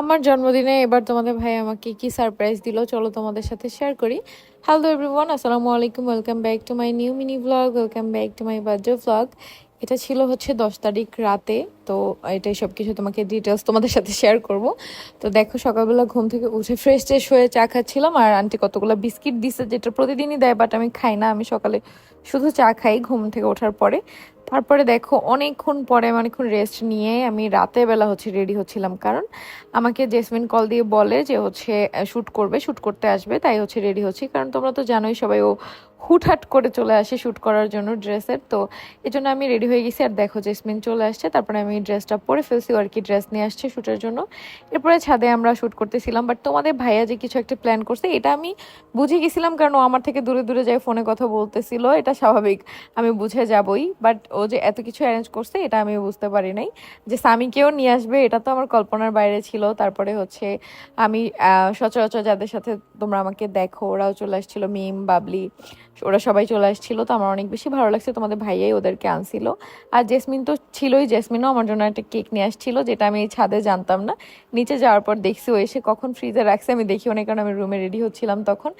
আমার জন্মদিনে এবার তোমাদের ভাই আমাকে কি সারপ্রাইজ দিল, চলো তোমাদের সাথে শেয়ার করি। হ্যালো এভরিওয়ান আসসালামু আলাইকুম welcome back to my new mini blog welcome back to my birthday blog এটা ছিল হচ্ছে দশ তারিখ রাতে, তো এটাই সব কিছু তোমাকে ডিটেলস তোমাদের সাথে শেয়ার করব। তো দেখো সকালবেলা ঘুম থেকে উঠে ফ্রেশ ট্রেশ হয়ে চা খাচ্ছিলাম, আর আন্টি কতগুলো বিস্কিট দিছে যেটা প্রতিদিনই দেয় বাট আমি খাই না, আমি সকালে শুধু চা খাই ঘুম থেকে ওঠার পরে। তারপরে দেখো, অনেকক্ষণ পরে অনেকক্ষণ রেস্ট নিয়ে আমি রাতের বেলা হচ্ছে রেডি হচ্ছিলাম। কারণ আমাকে জেসমিন কল দিয়ে বলে যে হচ্ছে শ্যুট করবে শ্যুট করতে আসবে, তাই হচ্ছে রেডি হচ্ছি। কারণ তোমরা তো জানোই সবাই ও হুটহাট করে চলে আসে শ্যুট করার জন্য ড্রেসের তো এই জন্য আমি রেডি হয়ে গেছি। আর দেখো জেসমিন চলে আসছে। তারপরে আমি ড্রেসটা পরে ফেলছি। আর কি ড্রেস নিয়ে আসছে শ্যুটের জন্য। এরপরে ছাদে আমরা শ্যুট করতেছিলাম। বাট তোমাদের ভাইয়া যে কিছু একটা প্ল্যান করছে, এটা আমি বুঝে গেছিলাম। কারণ ও আমার থেকে দূরে দূরে যাই ফোনে কথা বলতেছিল। এটা স্বাভাবিক। আমি বুঝে যাবই। বাট ও যে এত কিছু অ্যারেঞ্জ করছে, এটা আমি বুঝতে পারি নাই। যে স্বামীকেও নিয়ে আসবে, এটা তো আমার কল্পনার বাইরে ছিল। তারপরে হচ্ছে আমি সচরাচর যাদের সাথে তোমরা আমাকে দেখো, ওরাও চলে আসছিল, মিম, বাবলি, ওরা সবাই চলে আসছিল। তো আমার অনেক বেশি ভালো লাগছে, তোমাদের ভাইয়াই ওদেরকে আনছিল। আর জেসমিন তো ছিলই, জেসমিনও আমার জন্য একটা কেক নিয়ে আসছিল, যেটা আমি ছাদে জানতাম না। নিচে যাওয়ার পর দেখছি ও এসে কখন ফ্রিজে রাখছে, আমি দেখি না কারণ আমি রুমে রেডি হচ্ছিলাম তখন।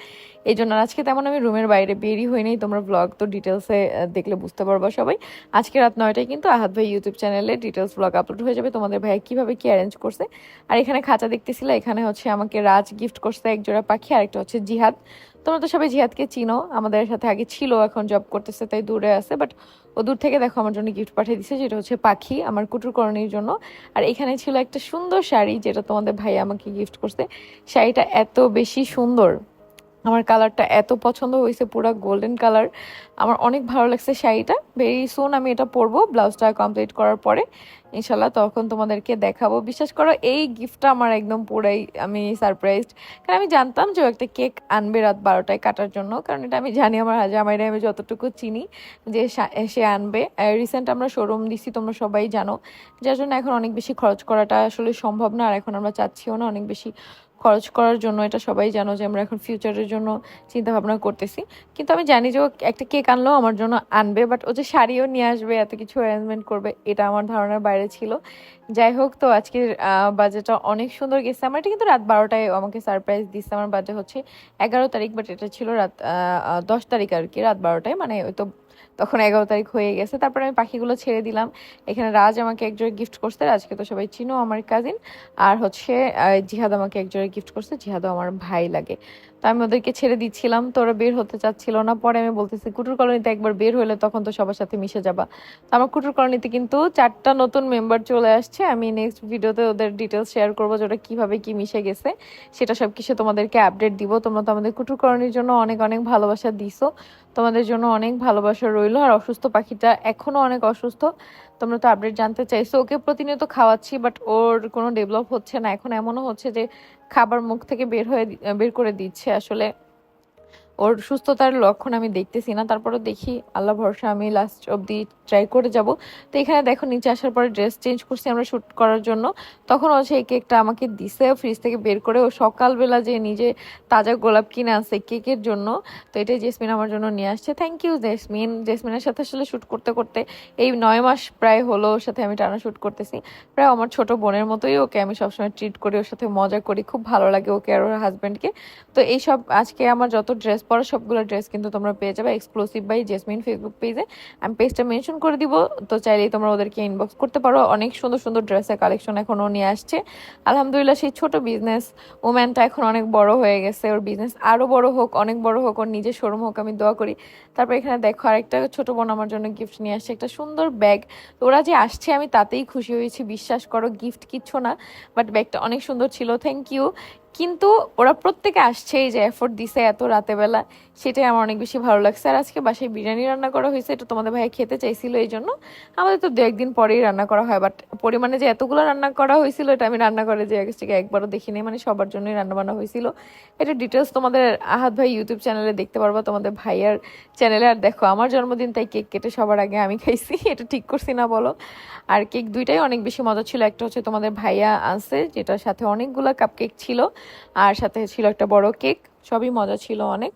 এই জন্য আজকে তেমন আমি রুমের বাইরে বেরই হই নাই, তোমরা ব্লগ তো ডিটেলসে দেখলে বুঝতে পারব সবাই। আজকে রাত নয়টায় কিন্তু আহাত ভাই ইউটিউব চ্যানেলে ডিটেলস ব্লগ আপলোড হয়ে যাবে। তোমাদের ভাই কীভাবে কী অ্যারেঞ্জ করছে? আর এখানে খাঁচা দেখতেছিল, এখানে হচ্ছে আমাকে রাজ গিফট করছে একজোড়া পাখি আর একটা হচ্ছে জিহাদ। তোমরা তো সবাই জিহাদকে চিনো, আমাদের সাথে আগে ছিল, এখন জব করতেছে, তাই দূরে আছে বাট ও দূর থেকে দেখো আমার জন্য গিফট পাঠিয়ে দিছে, যেটা হচ্ছে পাখি, আমার কুটুরকরণীর জন্য। আর এখানে ছিল একটা সুন্দর শাড়ি, যেটা তোমাদের ভাই আমাকে গিফট করছে। শাড়িটা এত বেশি সুন্দর। আমার কালারটা এত পছন্দ হয়েছে, পুরো গোল্ডেন কালার আমার অনেক ভালো লাগছে শাড়িটা। ভেরি সুন আমি এটা পরবো, ব্লাউজটা কমপ্লিট করার পরে। ইনশাল্লাহ তখন তোমাদেরকে দেখাবো। বিশ্বাস করো, এই গিফটটা আমার একদম পুরাই আমি সারপ্রাইজড কারণ আমি জানতাম যে একটা কেক আনবে রাত বারোটায় কাটার জন্য। কারণ এটা আমি জানি আমার জামাইরা আমি যতটুকু চিনি যে সে আনবে। রিসেন্ট আমরা শোরুম দিছি, তোমরা সবাই জানো। যার জন্য এখন অনেক বেশি খরচ করাটা আসলে সম্ভব না। আর এখন আমরা চাচ্ছিও না অনেক বেশি খরচ করার জন্য, এটা সবাই জানো যে আমরা এখন ফিউচারের জন্য চিন্তা ভাবনা করতেছি। কিন্তু আমি জানি যে ও একটা কেক আনলেও আমার জন্য আনবে বাট ও যে শাড়িও নিয়ে আসবে, এত কিছু অ্যারেঞ্জমেন্ট করবে, এটা আমার ধারণার বাইরে ছিল। যাই হোক, তো আজকের বাজেটটা অনেক সুন্দর গেছে। আমার এটা কিন্তু রাত বারোটায় আমাকে সারপ্রাইজ দিচ্ছে। আমার বাজে হচ্ছে এগারো তারিখ বাট এটা ছিল রাত দশ তারিখ আর কি, রাত বারোটায়। মানে ওই তো তখন এগারো তারিখ হয়ে গেছে। তারপরে আমি পাখিগুলো ছেড়ে দিলাম। এখানে রাজ আমাকে একজোড়ে গিফট করছে। রাজকে তো সবাই চিনো, আমার কাজিন আর হচ্ছে জিহাদ আমাকে একজোড়ে গিফট করছে। জিহাদও আমার ভাই লাগে। তো আমি ওদেরকে ছেড়ে দিচ্ছিলাম তো ওরা বের হতে চাচ্ছিল না। পরে আমি বলতেছি, কুটুর কলোনিতে একবার বের হলে তখন তো সবার সাথে মিশে যাবা। তো আমার কুটুর কলোনিতে কিন্তু চারটা নতুন মেম্বার চলে আসছে। আমি নেক্সট ভিডিওতে ওদের ডিটেলস শেয়ার করব যে ওরা কীভাবে কী মিশে গেছে। সেটা সব কিছু তোমাদেরকে আপডেট দিব। তোমরা তো আমাদের কুটুর কলোনির জন্য অনেক অনেক ভালোবাসা দিছো। তোমাদের জন্য অনেক ভালোবাসা রইল। আর অসুস্থ পাখিটা এখনও অনেক অসুস্থ। তোমরা তো আপডেট জানতে চাইছো। ওকে প্রতিনিয়ত খাওয়াচ্ছি বাট ওর কোনো ডেভেলপ হচ্ছে না। এখন এমনও হচ্ছে যে খাবার মুখ থেকে বের হয়ে বের করে দিচ্ছে আসলে। ওর সুস্থতার লক্ষণ আমি দেখতেছি না তারপরে দেখি আল্লাহ ভরসা, আমি লাস্ট অবধি ট্রাই করে যাব। তো এখানে দেখো, নিচে আসার পরে ড্রেস চেঞ্জ করছি আমরা শ্যুট করার জন্য। তখন ও সেই কেকটা আমাকে দিছে ফ্রিজ থেকে বের করে ও সকালবেলা যে নিজে তাজা গোলাপ কিনে আসে কেকের জন্য, তো এটাই জেসমিন আমার জন্য নিয়ে আসছে। থ্যাংক ইউ জেসমিন জেসমিনের সাথে আসলে শ্যুট করতে করতে এই নয় মাস প্রায় হলো ওর সাথে আমি টানা শ্যুট করতেছি। প্রায় আমার ছোট বোনের মতোই ওকে আমি সবসময় ট্রিট করি, ওর সাথে মজা করি, খুব ভালো লাগে ওকে আর ওর হাজব্যান্ডকে তো এইসব আজকে আমার যত ড্রেস পরা সবগুলো ড্রেস কিন্তু তোমরা পেয়ে যাবে এক্সক্লুসিভ বাই জেসমিন ফেসবুক পেজে আমি পেজটা মেনশন করে দিব, তো চাইলেই তোমরা ওদেরকে ইনবক্স করতে পারো। অনেক সুন্দর সুন্দর ড্রেসের কালেকশন এখনও নিয়ে আসছে। আলহামদুলিল্লাহ সেই ছোট বিজনেস ওম্যানটা এখন অনেক বড় হয়ে গেছে। ওর বিজনেস আরও বড় হোক, অনেক বড় হোক, ওর নিজের শোরুম হোক, আমি দোয়া করি। তারপর এখানে দেখো আরেকটা ছোট বোন আমার জন্য গিফট নিয়ে আসছে, একটা সুন্দর ব্যাগ ওরা যে আসছে, আমি তাতেই খুশি হয়েছি, বিশ্বাস করো গিফট কিচ্ছু না বাট ব্যাগটা অনেক সুন্দর ছিল থ্যাংক ইউ কিন্তু ওরা প্রত্যেকে আসছে এই যে এফোর্ট দিছে এত রাতে বেলা সেটাই আমার অনেক বেশি ভালো লাগছে। আর আজকে বাসায় বিরিয়ানি রান্না করা হয়েছে, এটা তোমাদের ভাই খেতে চাইছিল এই জন্য। আমাদের তো দু একদিন পরেই রান্না করা হয় বাট পরিমাণে যে এতগুলো রান্না করা হয়েছিল, এটা আমি রান্না করে যে থেকে একবারও দেখিনি মানে সবার জন্যই রান্না বান্না হয়েছিল। এটা ডিটেলস তোমাদের আহাত ভাই ইউটিউব চ্যানেলে দেখতে পারব, তোমাদের ভাইয়ার চ্যানেলে আর দেখো, আমার জন্মদিন, তাই কেক কেটে সবার আগে আমি খাইছি, এটা ঠিক করছি না বলো। আর কেক দুইটাই অনেক বেশি মজা ছিল, একটা হচ্ছে তোমাদের ভাইয়া আনছে, যেটার সাথে অনেকগুলো কাপ কেক ছিল। আর সাথে ছিল একটা বড় কেক সবই মজা ছিল অনেক।